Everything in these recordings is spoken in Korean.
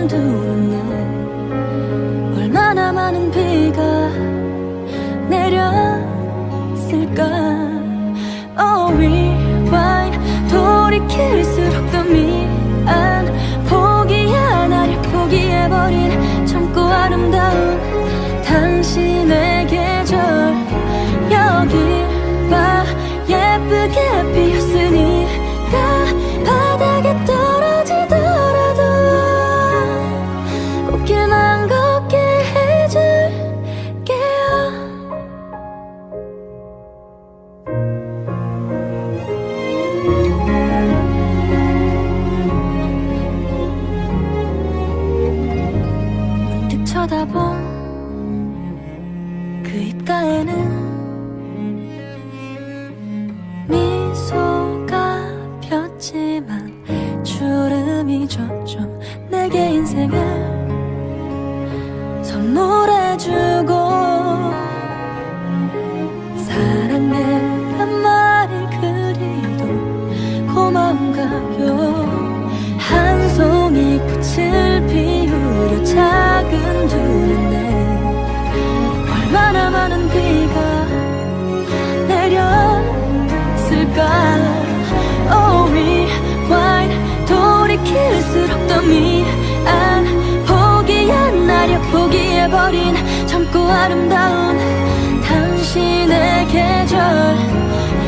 은두 눈에 얼마나 많은 비가 내렸을까? Oh rewind. 돌이킬수록 더 미안. 포기 안 하려 포기해버린 젊고 아름다운 당신의 계절. 여기 그 입가에는 미소가 폈지만 주름이 졌죠 내게 인생을 선물해주고 사랑해란 말을 그리도 고마운가요 한 송이 꽃을 피우려 작은 두 포기해버린 젊고 아름다운 당신의 계절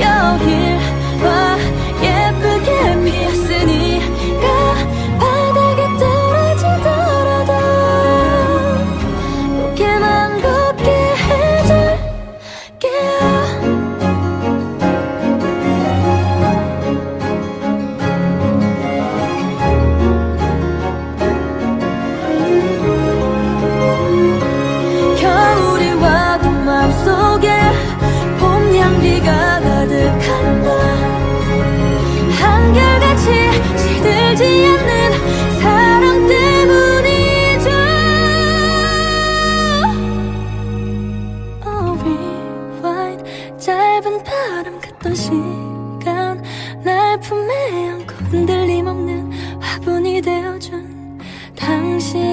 여길 봐 그 시간 날 품에 안고 흔들림 없는 화분이 되어준 당신.